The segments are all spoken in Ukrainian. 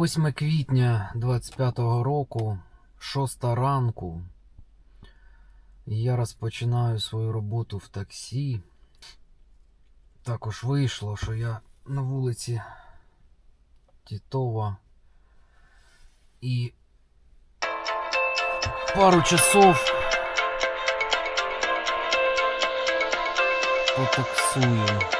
8 квітня 25-го року, 6 ранку. Я розпочинаю свою роботу в таксі. Також вийшло, що я на вулиці Тітова і пару часов потаксую.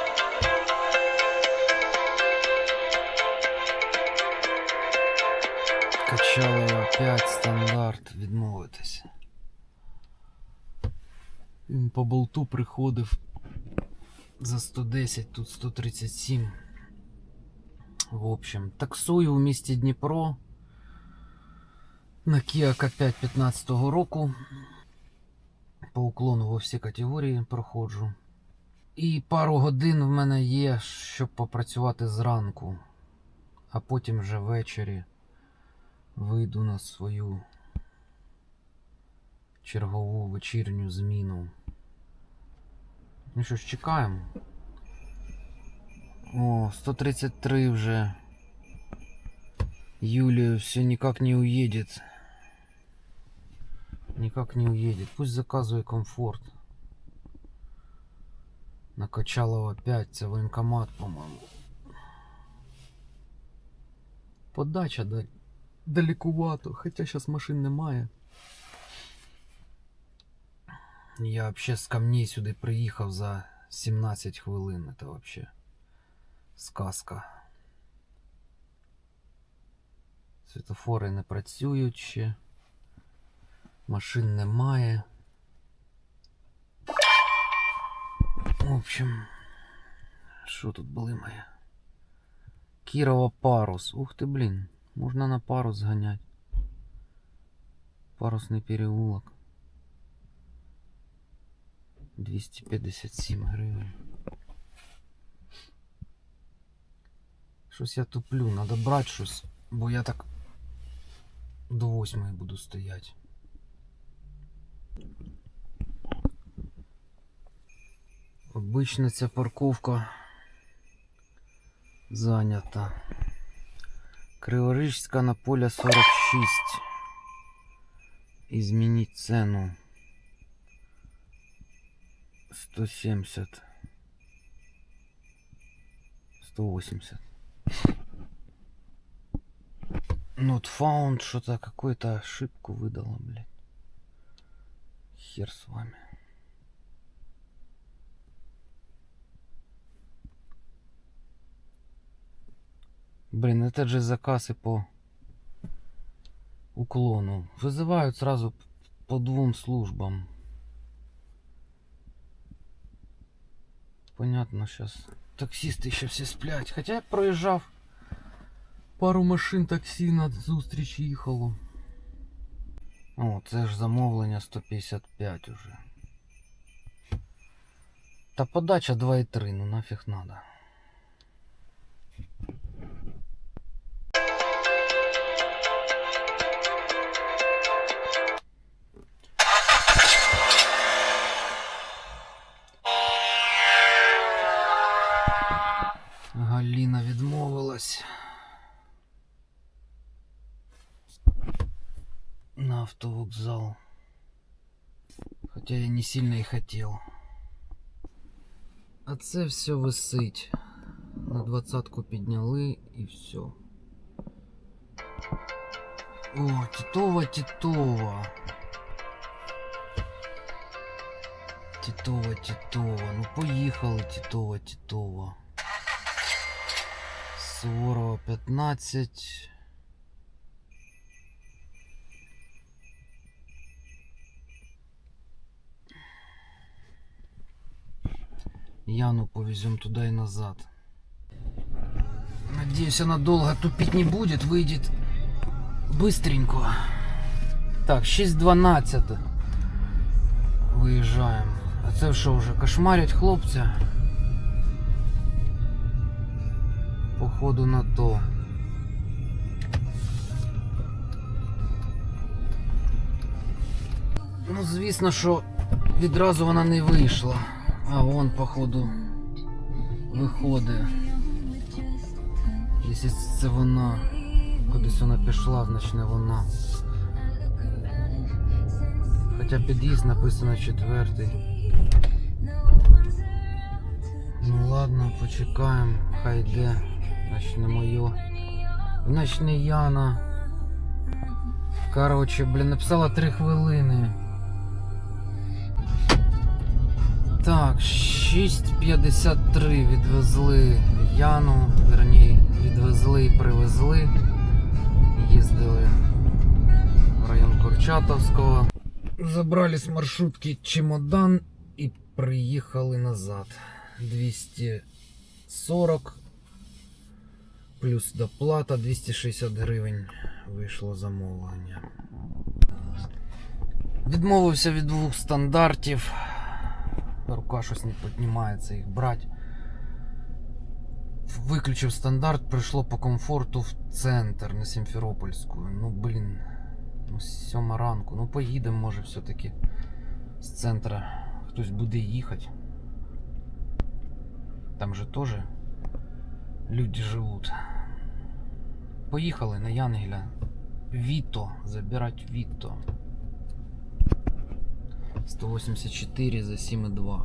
Качало опять стандарт відмовитися. Він по болту приходив за 110, тут 137. В общем, таксую в місті Дніпро на Kia K5 15 року. По уклону во всі категорії проходжу. І пару годин в мене є, щоб попрацювати зранку, а потім вже ввечері вийду на свою чергову вечірню зміну. Ну що ж, чекаємо. О, 133 вже. Юлия все никак не уедет. Никак не уедет. Пусть заказывает комфорт. Накачалова 5, це воєнкомат, по-моєму. Подача да, Далекувато, хоча зараз машин немає. Я вообще з камней сюди приїхав за 17 хвилин. Це вообще сказка. Світофори не працюють ще. Машин немає. В общем, що тут були моє? Кірова парус. Ух ти, блін. Можна на парус зганять. Парусний переулок. 257 гривень. Щось я туплю, надо брати щось, бо я так до восьмої буду стояти. Обично ця парковка зайнята. Криворижська на поля 46. Изменить цену. 170. 180. Not found, что-то какую-то ошибку выдала, блядь. Хер с вами. Блин, этот же заказ и по уклону. Вызывают сразу по двум службам. Понятно, сейчас таксисты еще все сплять. Хотя я проїжджав пару машин таксі на зустріч їхало. О, це ж замовлення 155 уже. Та подача 2,3, ну нафіг надо. автовокзал. Хотя я не сильно и хотел. А це все висить. На двадцатку підняли і все. О, Титова, Титова. Титова, Титова. Ну поїхали, Титова, Титова. Суворова 15. Яну повезем туда и назад. Надеюсь, она долго тупить не будет, выйдет быстренько. Так, 6.12 виїжджаємо. А це що вже кошмарять хлопця? Походу на то. Ну, звісно, що відразу вона не вийшла. А вон, походу, виходить. Якщо це вона. Кудись вона пішла, значить не вона. Хоча під'їзд написано четвертий. Ну ладно, почекаємо, хай йде. Значить не моє. Значить не Яна. Короче, блін, написала 3 хвилини. Так, 6.53 відвезли Яну, верні, відвезли і привезли. Їздили в район Курчатовського. Забрали з маршрутки чемодан і приїхали назад. 240 плюс доплата 260 гривень вийшло замовлення. Відмовився від двох стандартів. Рука щось не піднімається їх брати. Виключив стандарт, прийшло по комфорту в центр на Сімферопольську. Ну блін. Ну, сьома ранку. Ну поїдемо, може, все-таки з центра хтось буде їхати. Там же теж люди живуть. Поїхали на Янгеля. Віто. Забирать Віто. 184 за 7,2.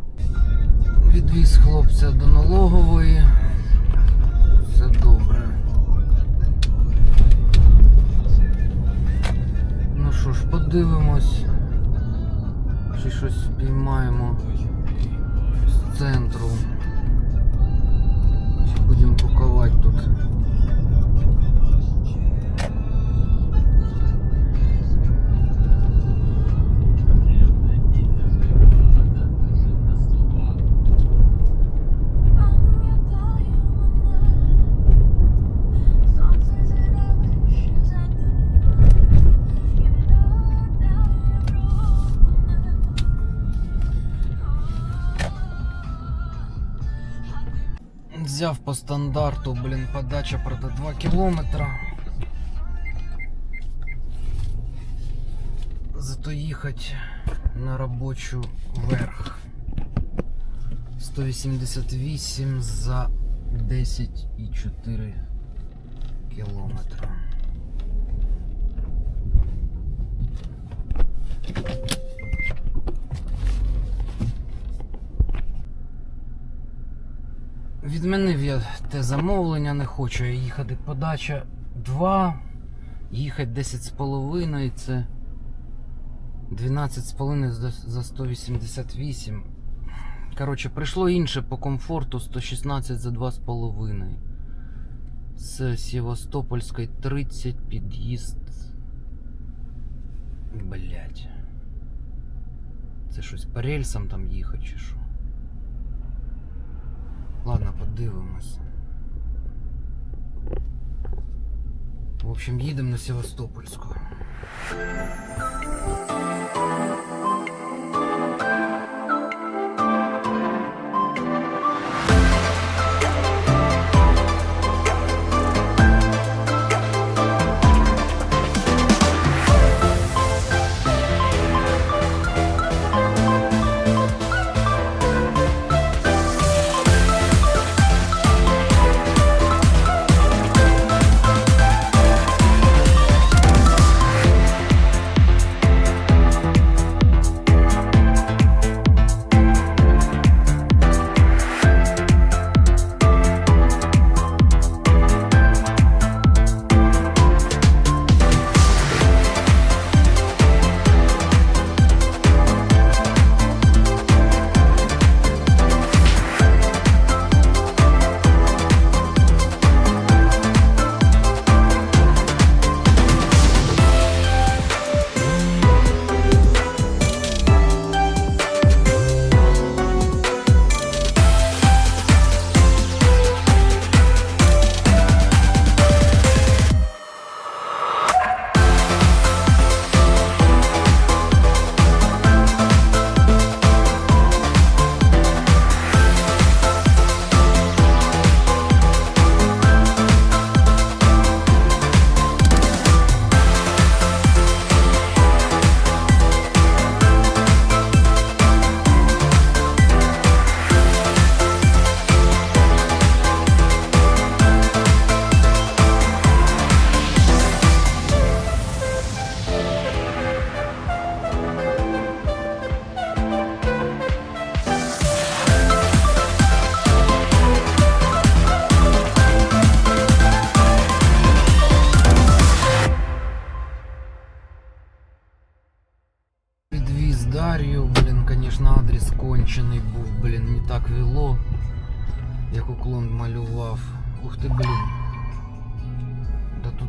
Відвіз хлопця до налогової. Все добре. Ну що ж, подивимось. Чи щось спіймаємо з центру. Будемо кукувати тут. Взяв по стандарту, блін, подача правда 2 кілометра. Зато їхати на робочу верх. 188 за 10,4 кілометра. Відмінив я те замовлення, не хочу я їхати подача 2, їхати 10 з це 12 з половиною за за 188. Коротше, прийшло інше по комфорту 116 за 2 з половиною. З Севастопольської 30 під'їзд. Блять. Це щось по рельсам там їхати чи що? Ладно, подивимось. В общем, їдемо на Севастопольську.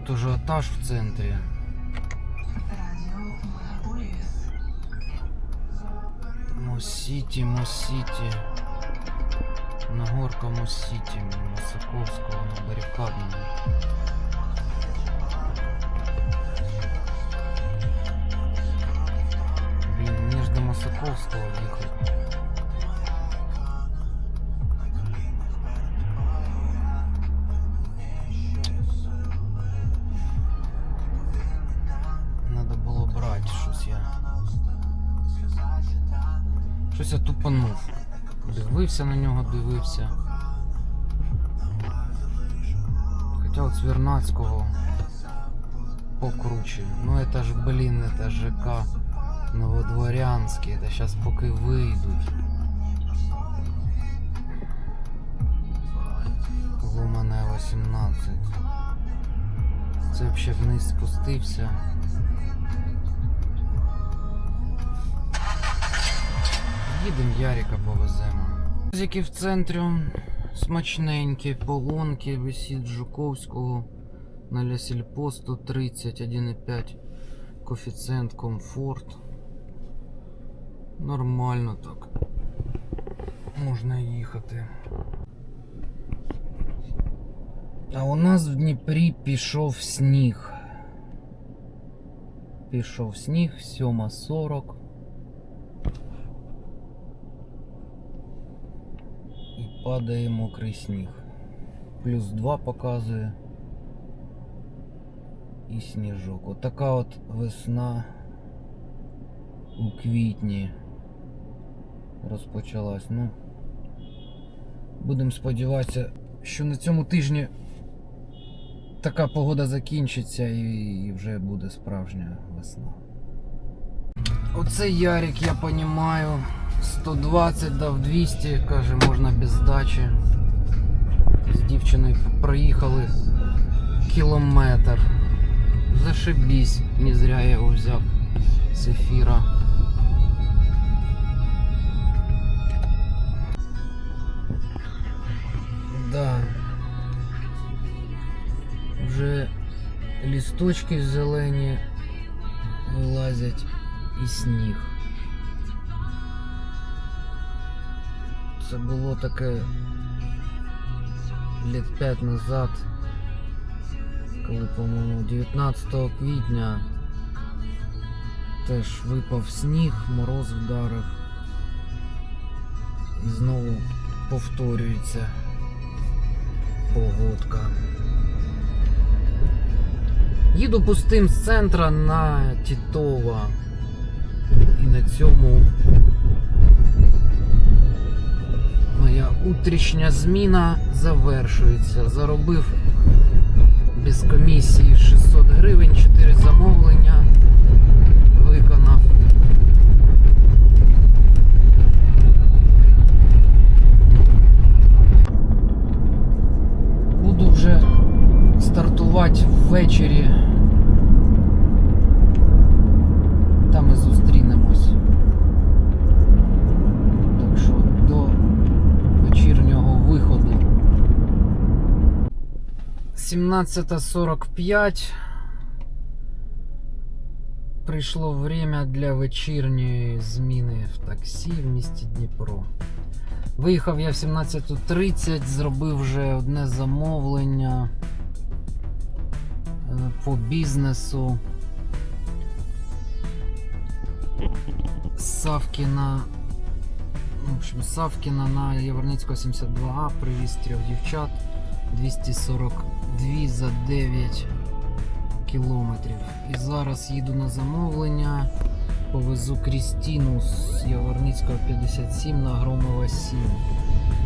тут ажіотаж в центрі. Мосіті, Мосіті. Нагорка Мосіті, Масаковського на барикадному. Блін, мені ж до Масаковського їхати. Дивився на нього, дивився. Хоча от Свернацького покруче. Ну это ж, блин, это ЖК Новодворянський. Это сейчас поки вийдуть. Ломане 18. Це взагалі вниз спустився. Їдемо Ярика повеземо. Які в центрі смачненькі, полонки висить Жуковського на Лясільпо 130, 1,5 коефіцієнт комфорт. Нормально так. Можна їхати. А у нас в Дніпрі пішов сніг. Пішов сніг, 7.40. І падає мокрий сніг. Плюс 2 показує. І сніжок. Отака от весна у квітні розпочалась. Ну, будемо сподіватися, що на цьому тижні така погода закінчиться і, вже буде справжня весна. Оце Ярик, я понімаю. 120 дав 200, каже, можна без здачі. З дівчиною проїхали кілометр. Зашибісь, не зря я його взяв з ефіра. Да. Вже лісточки зелені вилазять і сніг. Це було таке літ 5 назад, коли, по-моєму, 19 квітня теж випав сніг, мороз вдарив. І знову повторюється погодка. Їду пустим з центра на Тітова. І на цьому утрішня зміна завершується. Заробив без комісії 600 гривень, 4 замовлення виконав. Буду вже стартувати ввечері. Там і зустрінемось. Так що до вечірнього виходу. 17.45. Прийшло время для вечірньої зміни в таксі в місті Дніпро. Виїхав я в 17.30, зробив вже одне замовлення по бізнесу. Савкіна. В общем, Савкіна на Яворницького 72А привіз трьох дівчат 242 за 9 кілометрів. І зараз їду на замовлення. Повезу Крістіну з Яворницького 57 на Громова 7.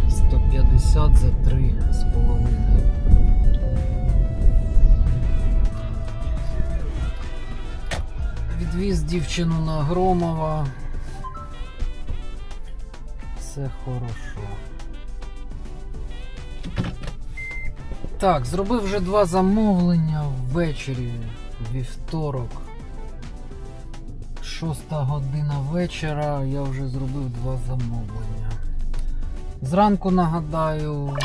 150 за 3 з половиною. Відвіз дівчину на Громова. Все хорошо. Так, зробив вже два замовлення ввечері, вівторок. Шоста година вечора, я вже зробив два замовлення. Зранку нагадаю.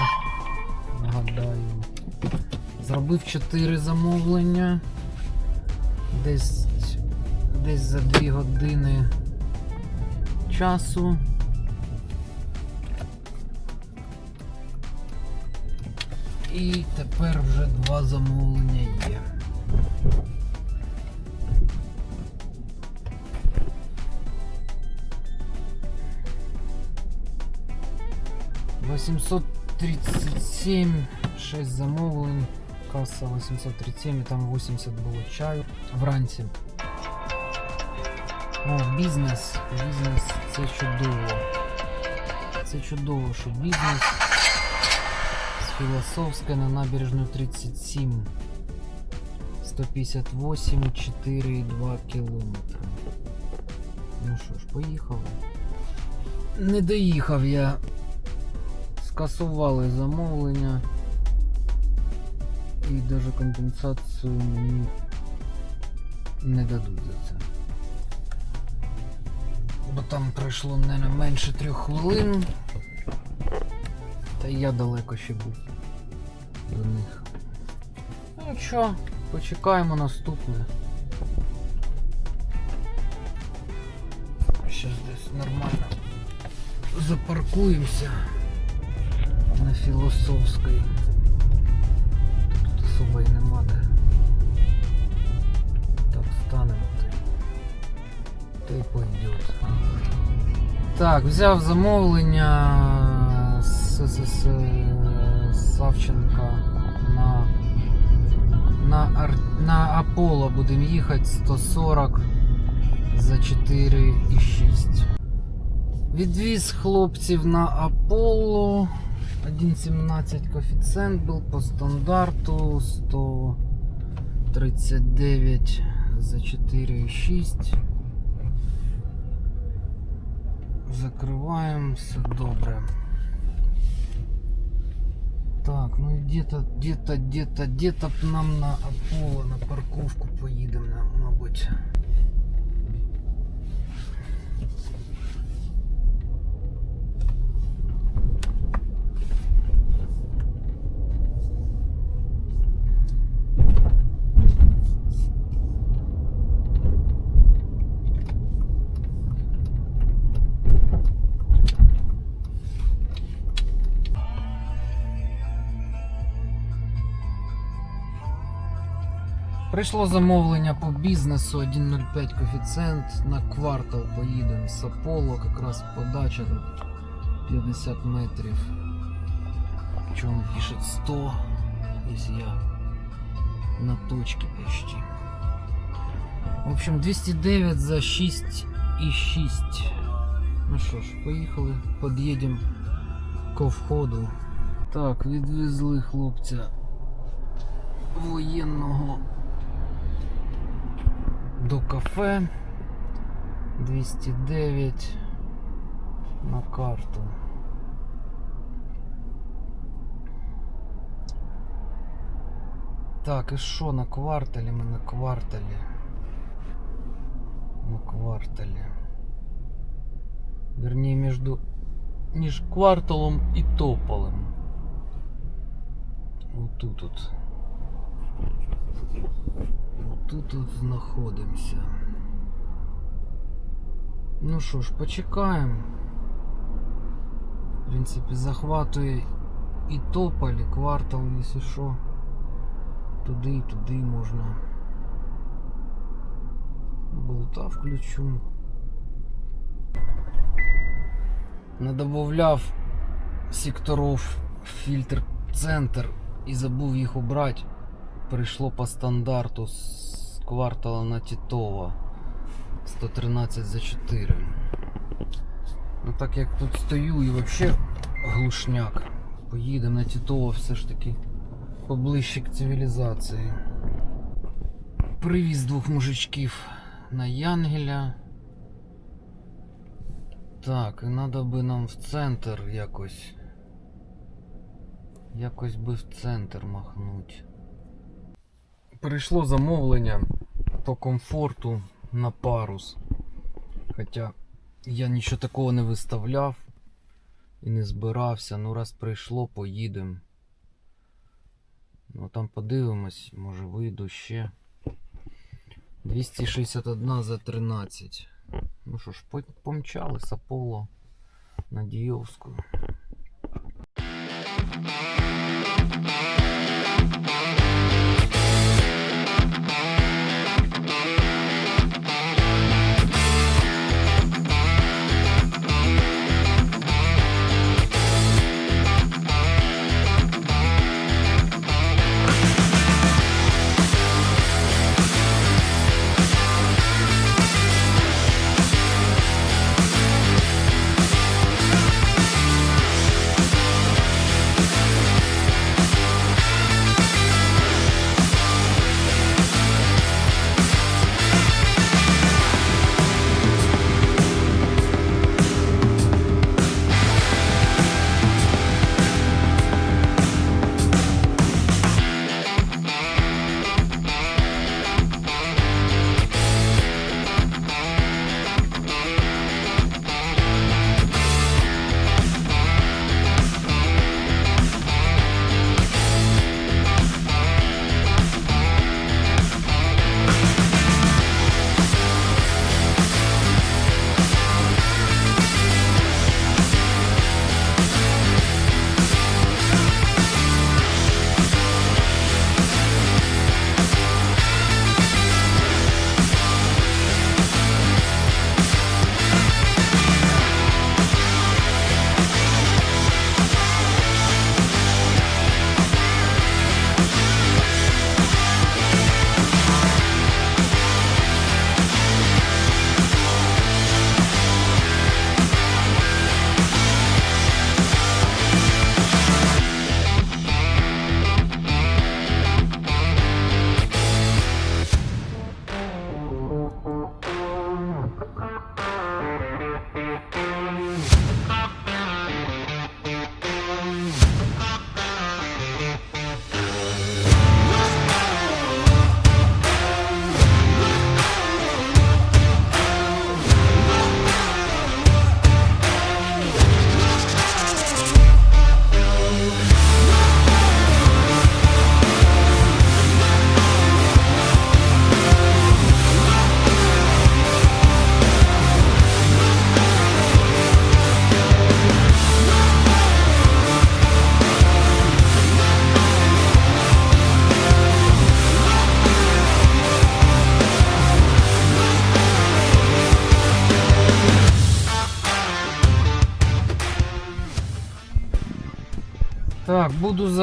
Нагадаю. Зробив 4 замовлення. Десь, десь за 2 години часу. І тепер вже два замовлення є. Восемьсот тридцать семь, 6 замовлень, каса 837 і там 80 було чаю вранці. О, бізнес. Бізнес це чудово. Це чудово, що бізнес Філософська на набережну 37. 158, 4,2 кілометри. Ну що ж, поїхали. Не доїхав я. Скасували замовлення. І навіть компенсацію мені не дадуть за це. Бо там пройшло не менше трьох хвилин. Та я далеко ще був до них. Ну нічого, почекаємо наступне. Щас десь нормально запаркуємося на філософській. Тут особо і нема де. Так, станемо та й пойдет. Так, взяв замовлення з, з, з, Савченка на, на, Ар- на Аполло будемо їхати 140 за 4,6. Відвіз хлопців на Аполло. 1,17 коефіцієнт був по стандарту 139 за 4,6. Закрываем, все добре. Так, ну где-то, где-то, где-то, где-то нам на Аполло, на парковку поїдемо, мабуть. Прийшло замовлення по бізнесу 1.05 коефіцієнт на квартал поїдемо з Аполло, якраз подача тут 50 метрів. Причому пише 100, якщо я на точці почти. В общем, 209 за 6,6. Ну що ж, поїхали, під'їдемо ко входу. Так, відвезли хлопця воєнного до кафе 209 на карту. Так, і що на кварталі? Ми на кварталі. На кварталі. Верніше, між, між кварталом і тополем. Отут от. Тут тут знаходимося. Ну що ж, почекаємо. В принципі, захватує і тополь, і квартал, якщо що. Туди і туди можна. Болта включу. Надобавляв секторов в фільтр центр і забув їх убрати. Прийшло по стандарту з квартала на Титова 113 за 4. Ну так як тут стою і взагалі глушняк. Поїдемо на Титова все ж таки поближче к цивілізації. Привіз двох мужичків на Янгеля. Так, і треба би нам в центр якось. Якось би в центр махнуть. Прийшло замовлення по комфорту на парус. Хоча я нічого такого не виставляв і не збирався. Ну раз прийшло, поїдемо. Ну там подивимось, може вийду ще. 261 за 13. Ну що ж, по- помчали Саполо на Діївську.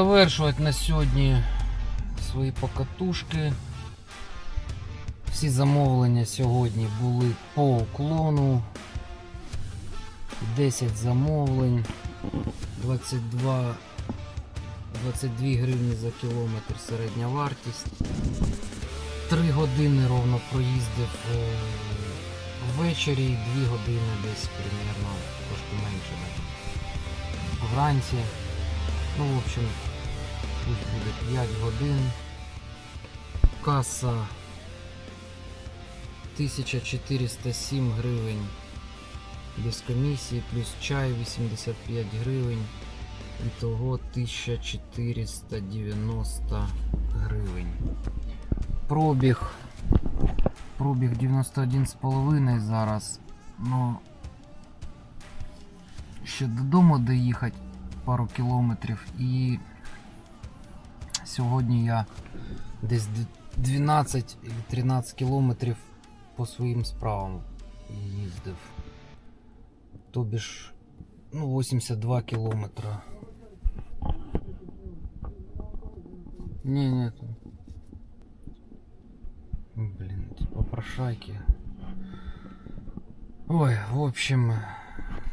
Завершувати на сьогодні свої покатушки. Всі замовлення сьогодні були по уклону. 10 замовлень, 22, 22 гривні за кілометр середня вартість. 3 години ровно проїздив е, ввечері, і 2 години десь примерно, трошки менше. Вранці. Ну, в общем, пусть буде 5 годин. Каса 1407 гривень без комісії, плюс чай 85 гривень. Ітого 1490 гривень. Пробіг. Пробіг 91,5 зараз. Ну ще додому доїхати пару кілометрів і сьогодні я десь 12-13 кілометрів по своїм справам їздив. Тобі ж ну, 82 кілометра. Ні, ні. Блін, ті попрошайки. Ой, в общем,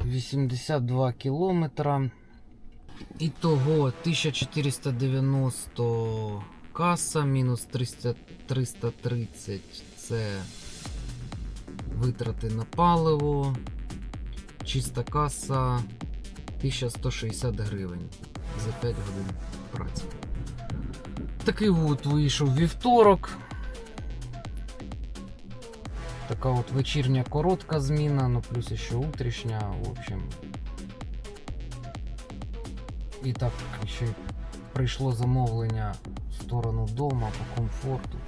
82 кілометра. Ітого 1490 каса, мінус 300, 330 це витрати на паливо. Чиста каса 1160 гривень за 5 годин праці. Такий от вийшов вівторок. Така от вечірня коротка зміна, ну плюс ще утрішня, в общем. І так ще прийшло замовлення в сторону дома по комфорту.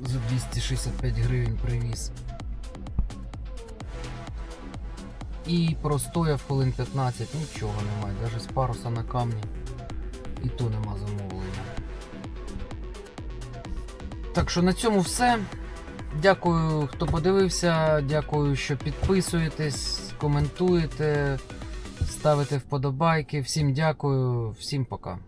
За 265 гривень привіз. І простояв хвилин 15, нічого немає, навіть з паруса на камні. І то нема замовлення. Так що на цьому все. Дякую, хто подивився. Дякую, що підписуєтесь, коментуєте, ставите вподобайки. Всім дякую, всім пока.